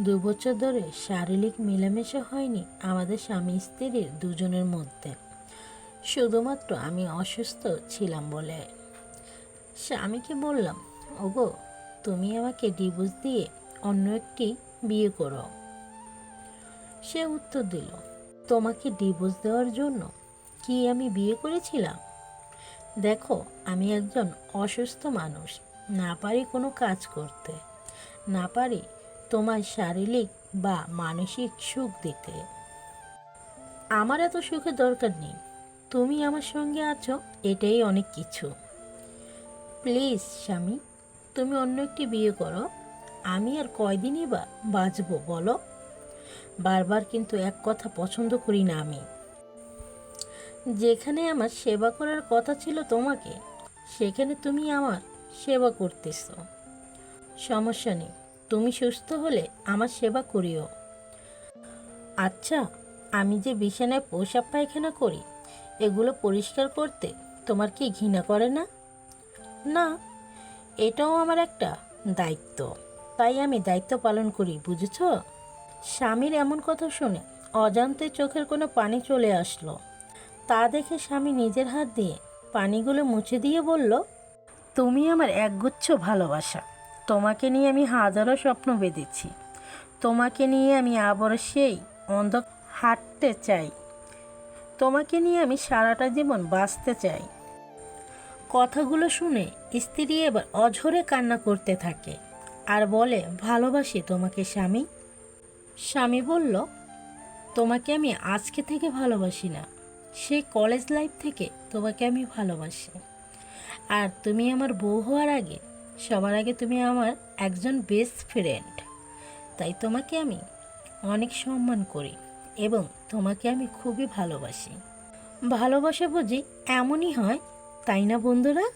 দু বছর ধরে শারীরিক মেলামেশা হয়নি আমাদের স্বামী স্ত্রীর দুজনের মধ্যে। শুধুমাত্র আমি অসুস্থ ছিলাম বলে। স্বামীকে বললাম, ওগো, তুমি আমাকে ডিভোর্স দিয়ে অন্য একটি বিয়ে করো। সে উত্তর দিল, তোমাকে ডিভোর্স দেওয়ার জন্য কি আমি বিয়ে করেছিলাম? দেখো, আমি একজন অসুস্থ মানুষ, না পারি কোনো কাজ করতে। না পারি তোমার শারীরিক বা মানসিক সুখ দিতে আমার এত সুখের দরকার নেই। তুমি আমার সঙ্গে আছো, এটাই অনেক কিছু। প্লিজ, স্বামী, তুমি অন্য একটি বিয়ে করো। আমি আর কয়দিনই বা বাঁচবো, বলো? বারবার কিন্তু এক কথা পছন্দ করি না আমি। যেখানে আমার সেবা করার কথা ছিল তোমাকে, সেখানে তুমি আমার সেবা করতেছো। সমস্যা নেই। তুমি সুস্থ হলে আমার সেবা করিও। আচ্ছা আমি যে বিছানায় পোশাক পায়খানা করি, এগুলো পরিষ্কার করতে তোমার কি ঘৃণা করে না? না, এটাও আমার একটা দায়িত্ব, তাই আমি দায়িত্ব পালন করি, বুঝেছ? স্বামীর এমন কথা শুনে অজান্তে চোখের কোনো পানি চলে আসলো। তা দেখে স্বামী নিজের হাত দিয়ে পানিগুলো মুছে দিয়ে বলল, তুমি আমার একগুচ্ছ ভালোবাসা তোমাকে নিয়ে আমি হাজারো স্বপ্ন বেঁধেছি। তোমাকে নিয়ে আমি আবার সেই অন্ধ হাঁটতে চাই। তোমাকে নিয়ে আমি সারাটা জীবন বাঁচতে চাই। কথাগুলো শুনে স্ত্রী এবার অঝরে কান্না করতে থাকে আর বলে, ভালোবাসি তোমাকে স্বামী। স্বামী বলল, তোমাকে আমি আজকে থেকে ভালোবাসি না। সেই কলেজ লাইফ থেকে তোমাকে আমি ভালোবাসি। আর তুমি আমার বউ হওয়ার আগে সবার আগে তুমি আমার একজন বেস্ট ফ্রেন্ড তাই তোমাকে আমি অনেক সম্মান করি এবং তোমাকে আমি খুবই ভালোবাসি। ভালোবাসা বুঝি এমনই হয়, তাই না বন্ধুরা?